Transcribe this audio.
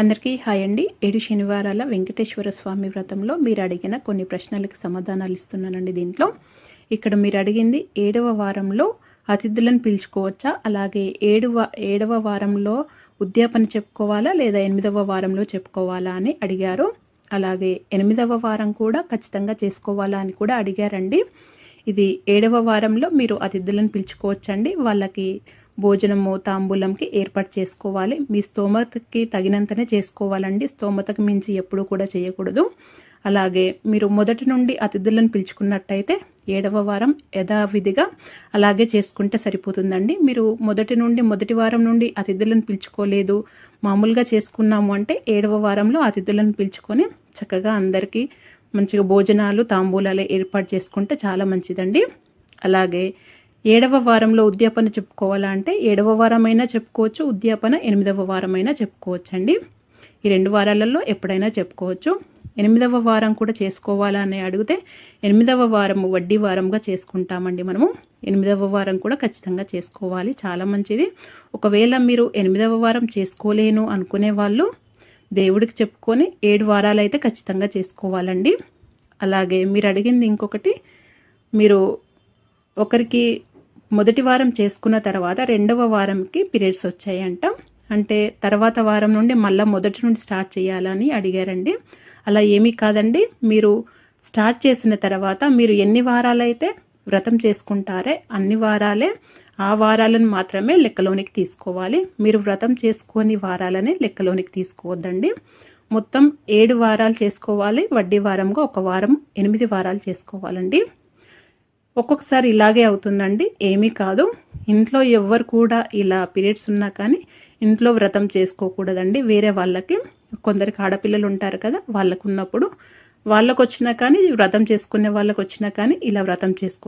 అందరికీ హాయ్ అండి. ఏడు శనివారాల వెంకటేశ్వర స్వామి వ్రతంలో మీరు అడిగిన కొన్ని ప్రశ్నలకు సమాధానాలు ఇస్తున్నానండి దీంట్లో. ఇక్కడ మీరు అడిగింది ఏడవ వారంలో అతిథులను పిలుచుకోవచ్చా? అలాగే ఏడవ ఏడవ వారంలో ఉద్యాపన చెప్పుకోవాలా? లేదా ఎనిమిదవ వారంలో చెప్పుకోవాలా అని అడిగారు. అలాగే ఎనిమిదవ వారం కూడా ఖచ్చితంగా చేసుకోవాలా అని కూడా అడిగారండి. ఇది ఏడవ వారంలో మీరు అతిథులను పిలుచుకోవచ్చండి. వాళ్ళకి భోజనము తాంబూలంకి ఏర్పాటు చేసుకోవాలి. మీ స్తోమతకి తగినంతనే చేసుకోవాలండి. స్తోమతకు మించి ఎప్పుడు కూడా చేయకూడదు. అలాగే మీరు మొదటి నుండి అతిథులను పిలుచుకున్నట్టయితే ఏడవ వారం యథావిధిగా అలాగే చేసుకుంటే సరిపోతుందండి. మీరు మొదటి నుండి మొదటి వారం నుండి అతిథులను పిలుచుకోలేదు. మామూలుగా చేసుకున్నాము అంటే ఏడవ వారంలో అతిథులను పిలుచుకొని చక్కగా అందరికీ మంచిగా భోజనాలు తాంబూలాలు ఏర్పాటు చేసుకుంటే చాలా మంచిదండి. అలాగే ఏడవ వారంలో ఉద్యాపన చెప్పుకోవాలా అంటే ఏడవ వారమైనా చెప్పుకోవచ్చు ఉద్యాపన ఎనిమిదవ వారమైనా చెప్పుకోవచ్చు అండి ఈ రెండు వారాలలో ఎప్పుడైనా చెప్పుకోవచ్చు. ఎనిమిదవ వారం కూడా చేసుకోవాలా అని అడిగితే ఎనిమిదవ వారం వడ్డీ వారంగా చేసుకుంటామండి మనము. ఎనిమిదవ వారం కూడా ఖచ్చితంగా చేసుకోవాలి. చాలా మంచిది. ఒకవేళ మీరు ఎనిమిదవ వారం చేసుకోలేను అనుకునే వాళ్ళు దేవుడికి చెప్పుకొని ఏడు వారాలు అయితే ఖచ్చితంగా చేసుకోవాలండి. అలాగే మీరు అడిగింది ఇంకొకటి మీరు ఒకరికి మొదటి వారం చేసుకున్న తర్వాత రెండవ వారంకి పీరియడ్స్ వచ్చాయంట. అంటే తర్వాత వారం నుండి మళ్ళీ మొదటి నుండి స్టార్ట్ చేయాలని అడిగారండి. అలా ఏమీ కాదండి. మీరు స్టార్ట్ చేసిన తర్వాత మీరు ఎన్ని వారాలైతే వ్రతం చేసుకుంటారే అన్ని వారాలే ఆ వారాలను మాత్రమే లెక్కలోనికి తీసుకోవాలి. మీరు వ్రతం చేసుకొని వారాలని లెక్కలోనికి తీసుకోవద్దండి. మొత్తం ఏడు వారాలు చేసుకోవాలి. వడ్డీ వారంగా ఒక వారం ఎనిమిది వారాలు చేసుకోవాలండి. ఒక్కొక్కసారి ఇలాగే అవుతుందండి. ఏమీ కాదు. ఇంట్లో ఎవ్వరు కూడా ఇలా పీరియడ్స్ ఉన్నా కానీ ఇంట్లో వ్రతం చేసుకోకూడదండి. వేరే వాళ్ళకి కొందరికి ఆడపిల్లలు ఉంటారు కదా వాళ్ళకు ఉన్నప్పుడు వాళ్ళకు వచ్చినా కానీ వ్రతం చేసుకునే వాళ్ళకు వచ్చినా కానీ ఇలా వ్రతం చేసుకో